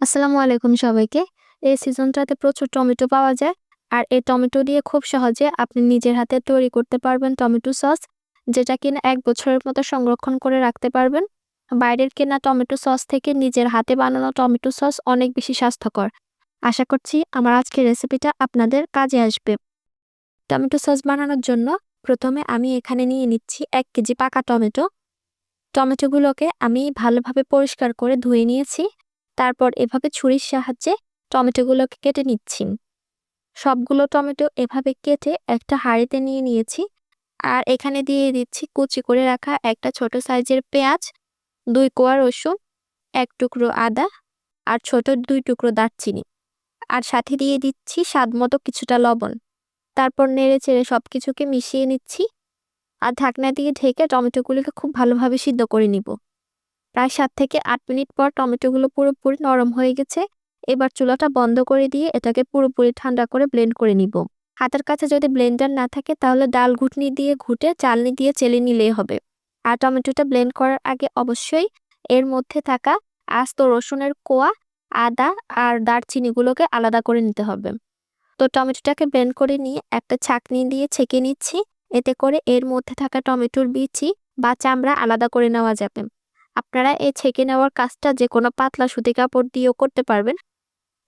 আসসালামু আলাইকুম সবাইকে। এই সিজনটাতে প্রচুর টমেটো পাওয়া যায়। আর এই টমেটো দিয়ে খুব সহজে আপনি নিজের হাতে তৈরি করতে পারবেন টমেটো সস, যেটা কিনা এক বছরের মতো সংরক্ষণ করে রাখতে পারবেন। বাইরের কেনা টমেটো সস থেকে নিজের হাতে বানানো টমেটো সস অনেক বেশি স্বাস্থ্যকর। আশা করছি আমার আজকের রেসিপিটা আপনাদের কাজে আসবে। টমেটো সস বানানোর জন্য প্রথমে আমি এখানে নিয়ে নিচ্ছি এক কেজি পাকা টমেটো। টমেটোগুলোকে আমি ভালোভাবে পরিষ্কার করে ধুয়ে নিয়েছি। তারপর এভাবে ছুরির সাহায্যে টমেটোগুলোকে কেটে নিচ্ছি। সবগুলো টমেটো এভাবে কেটে একটা হাঁড়িতে নিয়ে নিয়েছি আর এখানে দিয়ে দিচ্ছি কুচি করে রাখা একটা ছোট সাইজের পেঁয়াজ, দুই কোয়া রসুন, এক টুকরো আদা আর ছোট দুই টুকরো দারচিনি। আর সাথে দিয়ে দিচ্ছি স্বাদ মতো কিছুটা লবণ। তারপর নেড়ে চেড়ে সব কিছুকে মিশিয়ে নিচ্ছি আর ঢাকনা দিয়ে ঢেকে টমেটোগুলোকে খুব ভালোভাবে সিদ্ধ করে নিব। প্রায় সাত থেকে আট মিনিট পর টমেটোগুলো পুরোপুরি নরম হয়ে গেছে। এবার চুলাটা বন্ধ করে দিয়ে এটাকে পুরোপুরি ঠান্ডা করে ব্লেন্ড করে নিব। হাতের কাছে যদি ব্লেন্ডার না থাকে তাহলে ডাল ঘুটনি দিয়ে ঘুটে চালনি দিয়ে চেলে নিলেই হবে। আর টমেটোটা ব্লেন্ড করার আগে অবশ্যই এর মধ্যে থাকা আস্ত রসুনের কোয়া, আদা আর দারচিনিগুলোকে আলাদা করে নিতে হবে। তো টমেটোটাকে ব্লেন্ড করে নিয়ে একটা ছাকনি দিয়ে ছেঁকে নিচ্ছি। এতে করে এর মধ্যে থাকা টমেটোর বিচি বা চামড়া আলাদা করে নেওয়া যাবে। আপনারা এই ছেঁকে নেওয়ার কাজটা যে কোনো পাতলা সুতি কাপড় দিয়েও করতে পারবেন।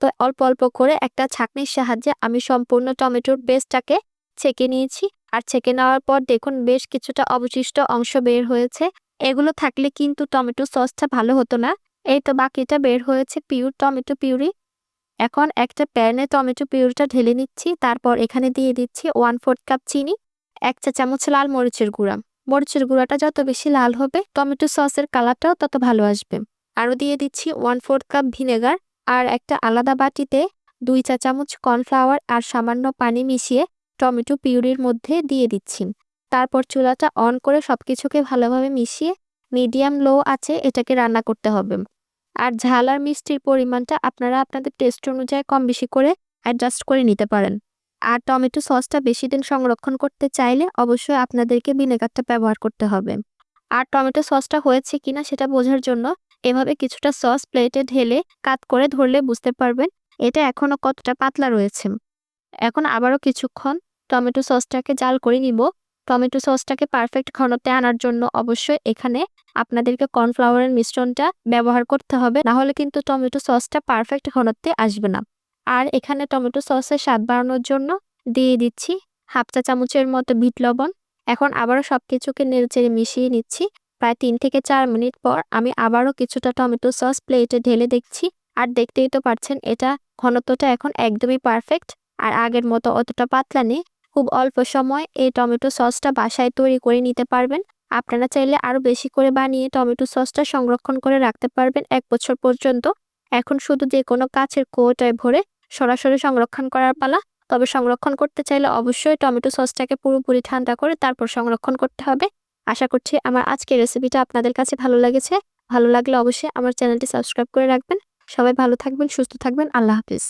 তো অল্প অল্প করে একটা ছাঁকনির সাহায্যে আমি সম্পূর্ণ টমেটোর বেসটাকে ছেঁকে নিয়েছি। আর ছেঁকে নেওয়ার পর দেখুন বেশ কিছুটা অবশিষ্ট অংশ বের হয়েছে। এগুলো থাকলে কিন্তু টমেটো সসটা ভালো হতো না। এই তো বাকিটা বের হয়েছে পিউর টমেটো পিউরি। এখন একটা প্যানে টমেটো পিউরিটা ঢেলে নিচ্ছি। তারপর এখানে দিয়ে দিচ্ছি ওয়ান ফোর্থ কাপ চিনি, এক চা চামচ লাল মরিচের গুঁড়া। মরিচের গুঁড়াটা যত বেশি লাল হবে, টমেটো সসের কালারটাও তত ভালো আসবে। আরও দিয়ে দিচ্ছি ওয়ান ফোর্থ কাপ ভিনেগার আর একটা আলাদা বাটিতে দুই চা চামচ কর্নফ্লাওয়ার আর সামান্য পানি মিশিয়ে টমেটো পিউরির মধ্যে দিয়ে দিচ্ছি। তারপর চুলাটা অন করে সব কিছুকে ভালোভাবে মিশিয়ে মিডিয়াম লো আছে এটাকে রান্না করতে হবে। আর ঝাল আর মিষ্টির পরিমাণটা আপনারা আপনাদের টেস্ট অনুযায়ী কম বেশি করে অ্যাডজাস্ট করে নিতে পারেন। আর টমেটো সসটা বেশি দিন সংরক্ষণ করতে চাইলে অবশ্যই আপনাদেরকে ভিনেগারটা ব্যবহার করতে হবে। আর টমেটো সসটা হয়েছে কিনা সেটা বোঝার জন্য এভাবে কিছুটা সস প্লেটে ঢেলে কাত করে ধরলে বুঝতে পারবেন এটা এখনও কতটা পাতলা রয়েছে। এখন আবারও কিছুক্ষণ টমেটো সসটাকে জাল করে নিব। টমেটো সসটাকে পারফেক্ট ঘনত্বে আনার জন্য অবশ্যই এখানে আপনাদেরকে কর্নফ্লাওয়ারের মিশ্রণটা ব্যবহার করতে হবে। না হলে কিন্তু টমেটো সসটা পারফেক্ট ঘনত্বে আসবে না। আর এখানে টমেটো সসের স্বাদ বাড়ানোর জন্য দিয়ে দিচ্ছি হাফ চা চামচের মতো বিট লবণ। এখন আবারও সব কিছুকে নেড়েচেড়ে মিশিয়ে নিচ্ছি। প্রায় তিন থেকে চার মিনিট পর আমি আবারও কিছুটা টমেটো সস প্লেটে ঢেলে দেখছি। আর দেখতেই তো পারছেন, এটা ঘনত্বটা এখন একদমই পারফেক্ট। আর আগের মতো অতটা পাতলা নেই। খুব অল্প সময় এই টমেটো সসটা বাসায় তৈরি করে নিতে পারবেন। আপনারা চাইলে আরও বেশি করে বানিয়ে টমেটো সসটা সংরক্ষণ করে রাখতে পারবেন এক বছর পর্যন্ত। এখন শুধু যে কোনো কাছের কোটায় ভরে সরাসরি সংরক্ষণ করার পালা, তবে সংরক্ষণ করতে চাইলে অবশ্যই টমেটো সসটাকে পুরোপুরি ঠান্ডা করে তারপর সংরক্ষণ করতে হবে। আশা করছি আমার আজকের রেসিপিটা আপনাদের কাছে ভালো লেগেছে। ভালো লাগলে অবশ্যই আমার চ্যানেলটি সাবস্ক্রাইব করে রাখবেন। সবাই ভালো থাকবেন, সুস্থ থাকবেন। আল্লাহ হাফিজ।